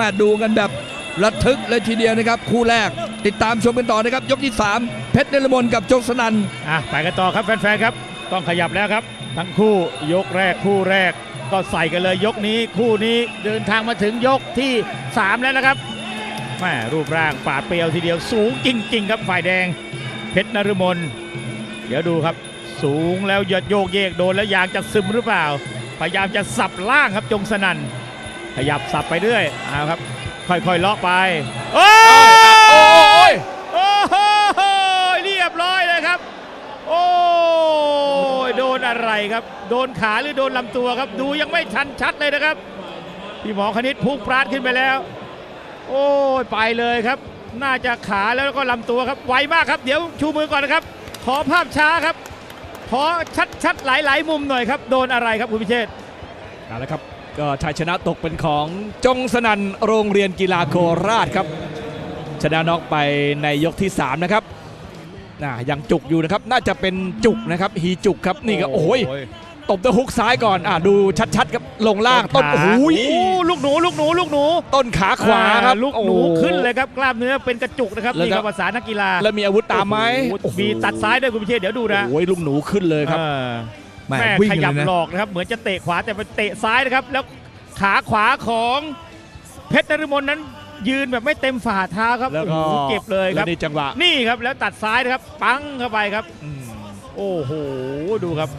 มาดูกันแบบระทึกเลยทีเดียวนะครับ คู่แรกติดตามชมกันต่อนะครับ ยกที่ 3 เพชรเนรมนกับโจกสนันอะไปกันต่อครับแฟนๆครับ ต้องขยับแล้วครับ ทั้งคู่ยกแรกคู่แรกก็ใส่กันเลยยกนี้คู่นี้เดินทางมาถึงยกที่ 3 แล้วนะครับแม่รูปร่างปาดเปรียวทีเดียวสูงจริง ๆ ครับฝ่ายแดง เพชรนฤมลเดี๋ยวดูครับ สูงแล้วหยดโยกเยกโดนแล้วยางจะซึมหรือเปล่า พยายามจะสับล่างครับจงสนั่น ขยับสับไปเรื่อยเอาครับ ค่อยๆเลาะไป โอ้ยโอ้โหเรียบร้อยเลยครับ โอ้ยโดนอะไรครับ โดนขาหรือโดนลำตัวครับ ดูยังไม่ชันชัดเลยนะครับพี่หมอคณิตพุ่งปราดขึ้นไปแล้ว โอ้ยไปเลยครับ น่าจะขาแล้วก็ลำตัวครับไวมากครับ เดี๋ยวชูมือก่อนนะครับ ขอภาพช้าครับ ขอชัดๆหลายๆ มุมหน่อยครับ โดนอะไรครับคุณพิเชษฐ์เอาละครับ ก็ชัยชนะตกเป็นของจงสนันโรงเรียนกีฬาโคราชครับ ชนะน็อกไปในยกที่ 3 นะครับน่ายังจุกอยู่นะครับ น่าจะเป็นจุกนะครับฮีจุกครับนี่ก็โอ้ยตบด้วยฮุกซ้ายก่อนอ่าดูชัดๆครับลงล่างต้นขาโอ้โหโอ้ลูกหนูลูกหนูลูกหนู ต้นขาขวาครับอ่ลูกหนูโอ้ขึ้นเลยครับกล้ามเนื้อเป็นกระจุกนะครับแล้วนี่คครัรับบภาษานักกีฬาแล้วมีอาวุธตามไหมโอ้โหโอ้โหมีตัดซ้ายด้วยคุณพิเชษฐ์เดี๋ยวดูนะโอ้ยลูกหนูขึ้นเลยครับเออ แหม่แม่วิ่งขเลยับยนะหลอกนะครับ เหมือนจะเตะขวาแต่เป็นเตะซ้ายนะครับ แล้วขาขวาของเพชรนฤมลนั้นยืนแบบไม่เต็มฝ่าเท้าครับแล้วโอ้ก็โหเก็บเลยคแล้รับวนี่จังหวะนี่ครับแล้วตัดซ้ายนะครับ ปังเข้าไปครับอืมโอ้โหดูครับ